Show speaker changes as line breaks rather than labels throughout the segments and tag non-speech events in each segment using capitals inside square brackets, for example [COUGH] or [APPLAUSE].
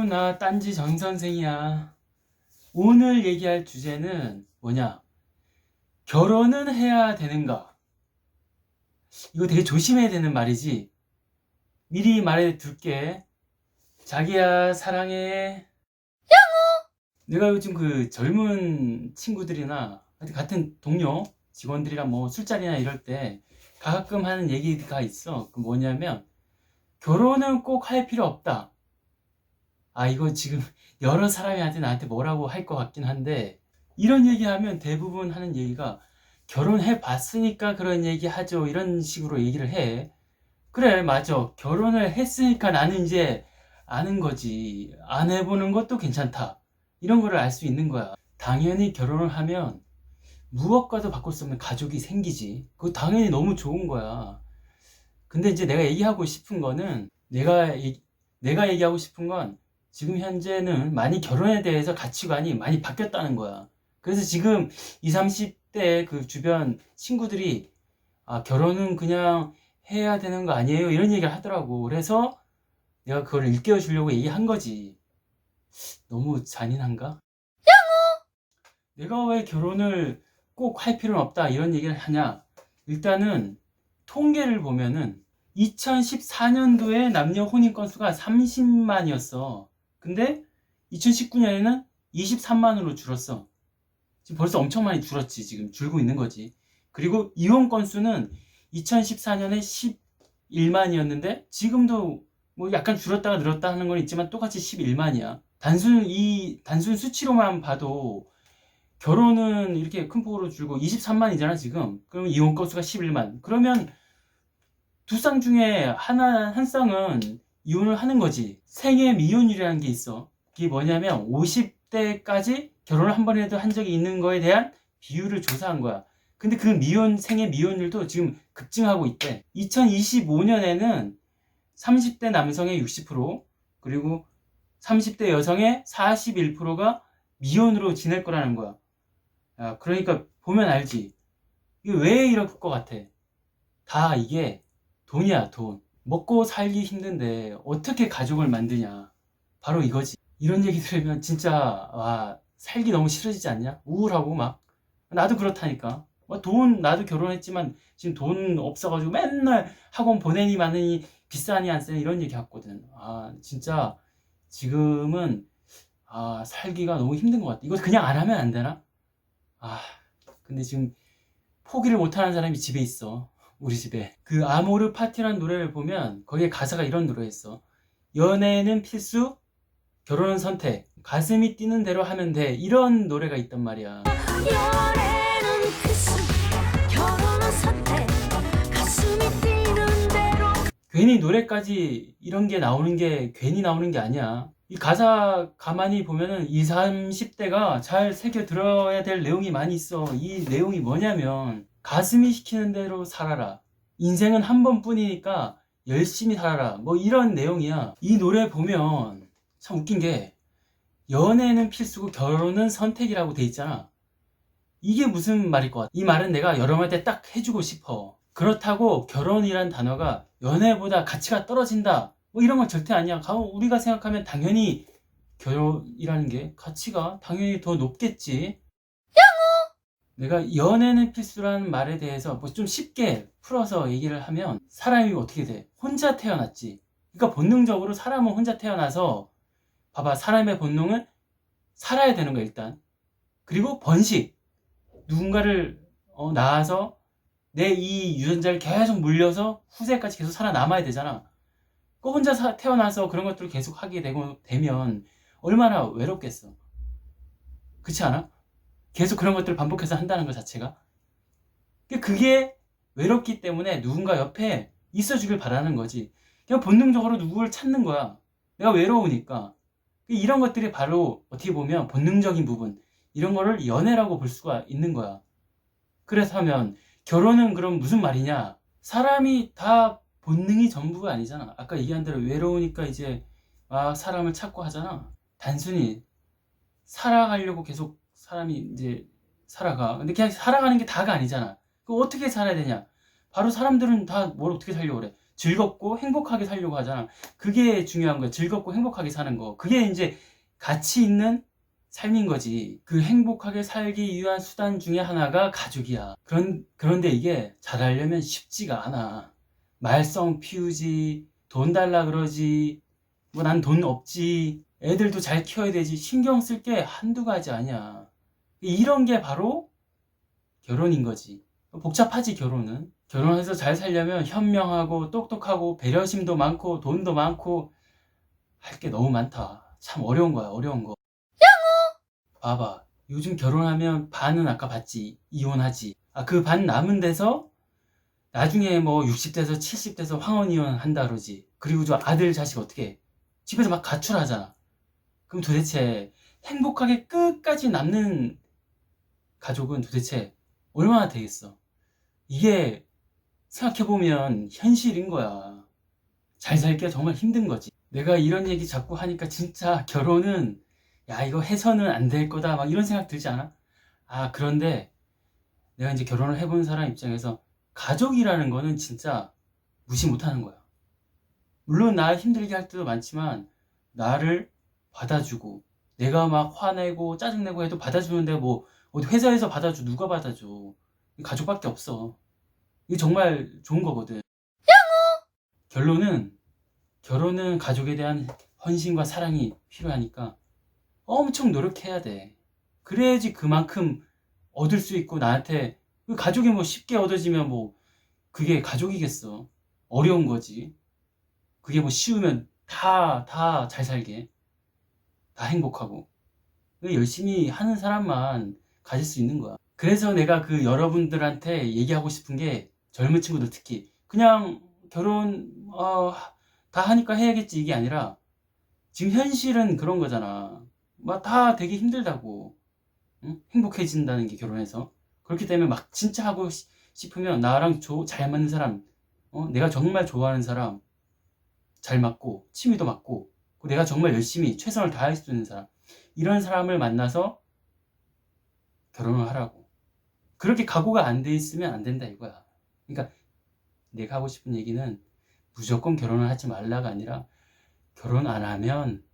아이고 나 딴지 정 선생이야. 오늘 얘기할 주제는 뭐냐? 결혼은 해야 되는가? 이거 되게 조심해야 되는 말이지. 미리 말해 둘게. 자기야 사랑해. 내가 요즘 그 젊은 친구들이나 같은 동료 직원들이랑 뭐 술자리나 이럴 때 가끔 하는 얘기가 있어. 그 뭐냐면 결혼은 꼭 할 필요 없다. 아 이거 지금 [LAUGHS] 여러 사람한테 나한테 뭐라고 할 것 같긴 한데 이런 얘기하면 대부분 하는 얘기가 결혼해 봤으니까 그런 얘기 하죠. 이런 식으로 얘기를 해. 그래 맞아. 결혼을 했으니까 나는 이제 아는 거지. 안 해보는 것도 괜찮다. 이런 거를 알 수 있는 거야. 당연히 결혼을 하면 무엇과도 바꿀 수 없는 가족이 생기지. 그거 당연히 너무 좋은 거야. 근데 이제 내가 얘기하고 싶은 거는 내가 내가 얘기하고 싶은 건 지금 현재는 많이 결혼에 대해서 가치관이 많이 바뀌었다는 거야. 그래서 지금 20, 30대 그 주변 친구들이 아, 결혼은 그냥 해야 되는 거 아니에요? 이런 얘기를 하더라고. 그래서 내가 그걸 일깨워 주려고 얘기한 거지. 너무 잔인한가? 내가 왜 결혼을 꼭 할 필요는 없다 이런 얘기를 하냐? 일단은 통계를 보면은 2014년도에 남녀 혼인 건수가 30만이었어. 근데 2019년에는 23만으로 줄었어. 지금 벌써 엄청 많이 줄었지. 지금 줄고 있는 거지. 그리고 이혼 건수는 2014년에 11만이었는데 지금도 뭐 약간 줄었다가 늘었다 하는 건 있지만 똑같이 11만이야. 단순 이 단순 수치로만 봐도 결혼은 이렇게 큰 폭으로 줄고 23만이잖아 지금. 그럼 이혼 건수가 11만. 그러면 두 쌍 중에 하나 한 쌍은 이혼을 하는 거지. 생애 미혼율이라는 게 있어. 그게 뭐냐면 50대까지 결혼을 한 번이라도 한 적이 있는 거에 대한 비율을 조사한 거야. 근데 그 미혼 생애 미혼율도 지금 급증하고 있대. 2025년에는 30대 남성의 60% 그리고 30대 여성의 41%가 미혼으로 지낼 거라는 거야. 야, 그러니까 보면 알지. 이게 왜 이럴 것 같아? 다 이게 돈이야, 돈. 먹고 살기 힘든데 어떻게 가족을 만드냐. 바로 이거지. 이런 얘기 들으면 진짜 와 살기 너무 싫어지지 않냐? 우울하고 막 나도 그렇다니까. 뭐돈 나도 결혼했지만 지금 돈 없어가지고 맨날 학원 보내니 마느니 비싸니 안 쓰니 이런 얘기 했거든. 아 진짜 지금은 아 살기가 너무 힘든 것 같아. 이거 그냥 안 하면 안 되나? 아 근데 지금 포기를 못하는 사람이 집에 있어. 우리 집에 그 아모르 파티라는 노래를 보면 거기에 가사가 이런 노래였어. 연애는 필수, 결혼은 선택. 가슴이 뛰는 대로 하면 돼. 이런 노래가 있단 말이야.
연애는 필수 결혼은 선택 가슴이 뛰는 대로
괜히 노래까지 이런 게 나오는 게 괜히 나오는 게 아니야. 이 가사 가만히 보면은 20, 30대가 잘 새겨 들어야 될 내용이 많이 있어. 이 내용이 뭐냐면 가슴이 시키는 대로 살아라. 인생은 한 번뿐이니까 열심히 살아라. 뭐 이런 내용이야. 이 노래 보면 참 웃긴 게 연애는 필수고 결혼은 선택이라고 돼 있잖아. 이게 무슨 말일 것 같아? 이 말은 내가 여러분한테 딱 해주고 싶어. 그렇다고 결혼이란 단어가 연애보다 가치가 떨어진다. 뭐 이런 건 절대 아니야. 가- 우리가 생각하면 당연히 결혼이라는 게 가치가 당연히 더 높겠지. 내가 연애는 필수라는 말에 대해서 뭐 좀 쉽게 풀어서 얘기를 하면 사람이 어떻게 돼? 혼자 태어났지. 그러니까 본능적으로 사람은 혼자 태어나서 봐봐 사람의 본능은 살아야 되는 거야 일단. 그리고 번식. 누군가를 어, 낳아서 내 이 유전자를 계속 물려서 후세까지 계속 살아남아야 되잖아. 그 혼자 사- 태어나서 그런 것들을 계속 하게 되고 되면 얼마나 외롭겠어. 그렇지 않아? 계속 그런 것들을 반복해서 한다는 것 자체가. 근데 그게 외롭기 때문에 누군가 옆에 있어주길 바라는 거지. 그냥 본능적으로 누구를 찾는 거야. 내가 외로우니까. 이런 것들이 바로 어떻게 보면 본능적인 부분. 이런 거를 연애라고 볼 수가 있는 거야. 그래서 하면 결혼은 그럼 무슨 말이냐? 사람이 다 본능이 전부가 아니잖아. 아까 얘기한 대로 외로우니까 이제 막 사람을 찾고 하잖아. 단순히 살아가려고 계속 사람이 이제 살아가. 근데 그냥 살아가는 게 다가 아니잖아. 그 어떻게 살아야 되냐? 바로 사람들은 다 뭘 어떻게 살려고 그래? 즐겁고 행복하게 살려고 하잖아. 그게 중요한 거야. 즐겁고 행복하게 사는 거. 그게 이제 가치 있는 삶인 거지. 그 행복하게 살기 위한 수단 중에 하나가 가족이야. 그런, 그런데 이게 잘하려면 쉽지가 않아. 말썽 피우지, 돈 달라 그러지, 뭐 난 돈 없지, 애들도 잘 키워야 되지, 신경 쓸 게 한두 가지 아니야. 이런 게 바로 결혼인 거지. 복잡하지, 결혼은. 결혼해서 잘 살려면 현명하고 똑똑하고 배려심도 많고 돈도 많고 할 게 너무 많다. 참 어려운 거야, 어려운 거. 봐봐. 요즘 결혼하면 반은 아까 봤지. 이혼하지. 아, 그 반 남은 데서 나중에 뭐 60대에서 70대에서 황혼 이혼 한다 그러지. 그리고 저 아들 자식 어떻게 해? 집에서 막 가출하잖아. 그럼 도대체 행복하게 끝까지 남는 가족은 도대체 얼마나 되겠어? 이게 생각해보면 현실인 거야. 잘 살기가 정말 힘든 거지. 내가 이런 얘기 자꾸 하니까 진짜 결혼은 야, 이거 해서는 안 될 거다. 막 이런 생각 들지 않아? 아, 그런데 내가 이제 결혼을 해본 사람 입장에서 가족이라는 거는 진짜 무시 못 하는 거야. 물론 나 힘들게 할 때도 많지만 나를 받아주고 내가 막 화내고 짜증내고 해도 받아주는데 뭐 어디 회사에서 받아줘 누가 받아줘. 가족밖에 없어. 이게 정말 좋은 거거든. 결론은 결혼은 가족에 대한 헌신과 사랑이 필요하니까 엄청 노력해야 돼. 그래야지 그만큼 얻을 수 있고 나한테 그 가족이 뭐 쉽게 얻어지면 뭐 그게 가족이겠어. 어려운 거지. 그게 뭐 쉬우면 다 다 잘 살게. 다 행복하고. 그 열심히 하는 사람만 가질 수 있는 거야 그래서 내가 그 여러분들한테 얘기하고 싶은 게 젊은 친구들 특히 그냥 결혼 어, 다 하니까 해야겠지 이게 아니라 지금 현실은 그런 거잖아 막 다 되게 힘들다고 응? 행복해진다는 게 결혼해서 그렇기 때문에 막 진짜 하고 시- 싶으면 나랑 조- 잘 맞는 사람 어? 내가 정말 좋아하는 사람 잘 맞고 취미도 맞고 내가 정말 열심히 최선을 다할 수 있는 사람 이런 사람을 만나서 결혼을 하라고. 그렇게 각오가 안 돼 있으면 안 된다 이거야. 그러니까 내가 하고 싶은 얘기는 무조건 결혼을 하지 말라가 아니라 결혼 안 하면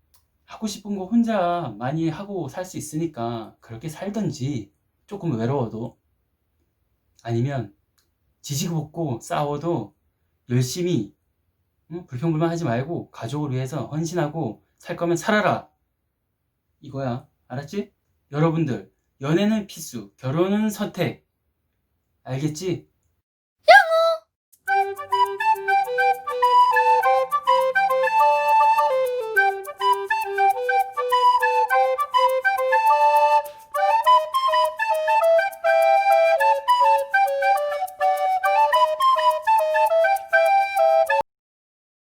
하고 싶은 거 혼자 많이 하고 살 수 있으니까 그렇게 살던지 조금 외로워도 아니면 지지고 볶고 싸워도 열심히 응? 불평불만 하지 말고 가족을 위해서 헌신하고 살 거면 살아라. 이거야. 알았지? 여러분들 연애는 필수 결혼은 선택 알겠지?